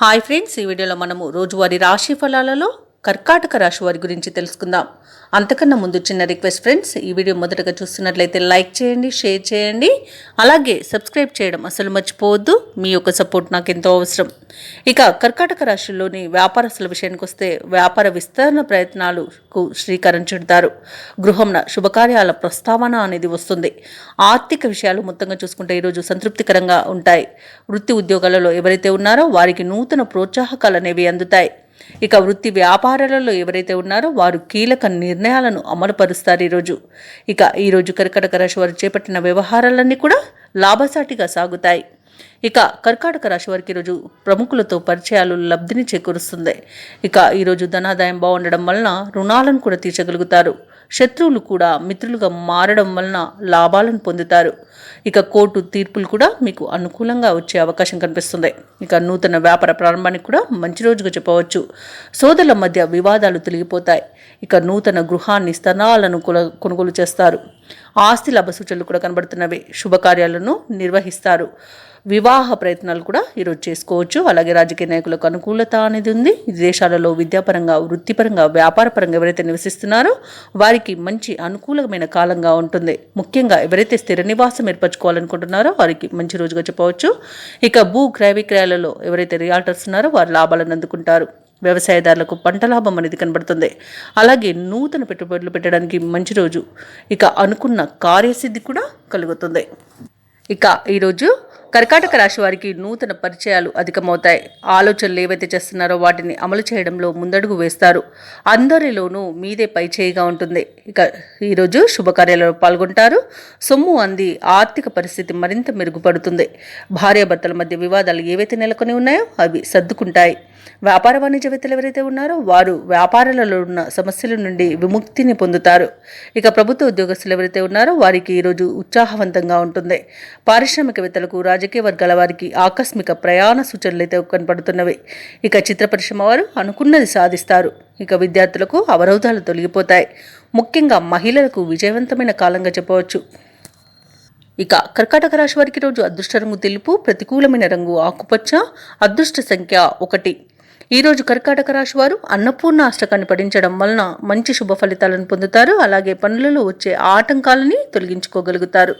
Hi friends ఈ వీడియోలో మనము రోజువారీ రాశి ఫలాలలో కర్కాటక రాశి వారి గురించి తెలుసుకుందాం. అంతకన్నా ముందు చిన్న రిక్వెస్ట్ ఫ్రెండ్స్ ఈ వీడియో మొదటగా చూస్తున్నట్లయితే లైక్ చేయండి షేర్ చేయండి. అలాగే సబ్స్క్రైబ్ చేయడం అసలు మర్చిపోవద్దు. మీ యొక్క సపోర్ట్ నాకు ఎంతో అవసరం. ఇక కర్కాటక రాశిలోని వ్యాపారస్తుల విషయానికి వస్తే వ్యాపార విస్తరణ ప్రయత్నాలకు శ్రీకారం చుడతారు. గృహంన శుభకార్యాల ప్రస్తావన అనేది వస్తుంది. ఆర్థిక విషయాలు మొత్తంగా చూసుకుంటే ఈరోజు సంతృప్తికరంగా ఉంటాయి. వృత్తి ఉద్యోగాలలో ఎవరైతే ఉన్నారో వారికి నూతన ప్రోత్సాహకాలు అనేవి అందుతాయి. ఇక వృత్తి వ్యాపారాలలో ఎవరైతే ఉన్నారో వారు కీలక నిర్ణయాలను అమలుపరుస్తారు ఈరోజు. ఇక ఈరోజు కర్కటక రాశి వారు చేపట్టిన వ్యవహారాలన్నీ కూడా లాభసాటిగా సాగుతాయి. ఇక కర్కాటక రాశి వారికి ఈరోజు ప్రముఖులతో పరిచయాలు లబ్ధిని చేకూరుస్తుంది. ఇక ఈరోజు ధనాదాయం బాగుండడం వలన రుణాలను కూడా తీర్చగలుగుతారు. శత్రువులు కూడా మిత్రులుగా మారడం వలన లాభాలను పొందుతారు. ఇక కోర్టు తీర్పులు కూడా మీకు అనుకూలంగా వచ్చే అవకాశం కనిపిస్తుంది. ఇక నూతన వ్యాపార ప్రారంభానికి కూడా మంచి రోజుగా చెప్పవచ్చు. సోదరుల మధ్య వివాదాలు తొలగిపోతాయి. ఇక నూతన గృహాన్ని స్థలాలను కొనుగోలు చేస్తారు. ఆస్తి లాభ సూచనలు కూడా కనబడుతున్నవి. శుభకార్యాలను నిర్వహిస్తారు. వివా వివాహ ప్రయత్నాలు కూడా ఈరోజు చేసుకోవచ్చు. అలాగే రాజకీయ నాయకులకు అనుకూలత అనేది ఉంది. దేశాలలో విద్యాపరంగా వృత్తిపరంగా వ్యాపారపరంగా ఎవరైతే నివసిస్తున్నారో వారికి మంచి అనుకూలమైన కాలంగా ఉంటుంది. ముఖ్యంగా ఎవరైతే స్థిర నివాసం ఏర్పరచుకోవాలనుకుంటున్నారో వారికి మంచి రోజుగా చెప్పవచ్చు. ఇక భూ క్రయ విక్రయాలలో ఎవరైతే రియాల్టర్స్ ఉన్నారో వారు లాభాలను అందుకుంటారు. వ్యవసాయదారులకు పంట లాభం అనేది కనబడుతుంది. అలాగే నూతన పెట్టుబడులు పెట్టడానికి మంచి రోజు. ఇక అనుకున్న కార్యసిద్ధి కూడా కలుగుతుంది. ఇక ఈరోజు కర్కాటక రాశి వారికి నూతన పరిచయాలు అధికమవుతాయి. ఆలోచనలు ఏవైతే చేస్తున్నారో వాటిని అమలు చేయడంలో ముందడుగు వేస్తారు. అందరిలోనూ మీదే పై చేయిగా ఉంటుంది. ఇక ఈరోజు శుభకార్యాలలో పాల్గొంటారు. సొమ్ము అంది ఆర్థిక పరిస్థితి మరింత మెరుగుపడుతుంది. భార్యాభర్తల మధ్య వివాదాలు ఏవైతే నెలకొని ఉన్నాయో అవి సర్దుకుంటాయి. వ్యాపార వాణిజ్యవేత్తలు ఎవరైతే ఉన్నారో వారు వ్యాపారాలలో ఉన్న సమస్యల నుండి విముక్తిని పొందుతారు. ఇక ప్రభుత్వ ఉద్యోగస్తులు ఎవరైతే ఉన్నారో వారికి ఈరోజు ఉత్సాహవంతంగా ఉంటుంది. పారిశ్రామికవేత్తలకు రాజకీయ వర్గాల వారికి ఆకస్మిక ప్రయాణ సూచనలు అయితే కనపడుతున్నవి. ఇక చిత్ర పరిశ్రమ వారు అనుకున్నది సాధిస్తారు. ఇక విద్యార్థులకు అవరోధాలు తొలగిపోతాయి. ముఖ్యంగా మహిళలకు విజయవంతమైన కాలంగా చెప్పవచ్చు. ఇక కర్కాటక రాశి వారికి రోజు అదృష్ట రంగు తెలుపు ప్రతికూలమైన రంగు ఆకుపచ్చ అదృష్ట సంఖ్య ఒకటి. ఈరోజు కర్కాటక రాశి వారు అన్నపూర్ణ అష్టకాన్ని పఠించడం వలన మంచి శుభ ఫలితాలను పొందుతారు. అలాగే పనులలో వచ్చే ఆటంకాలని తొలగించుకోగలుగుతారు.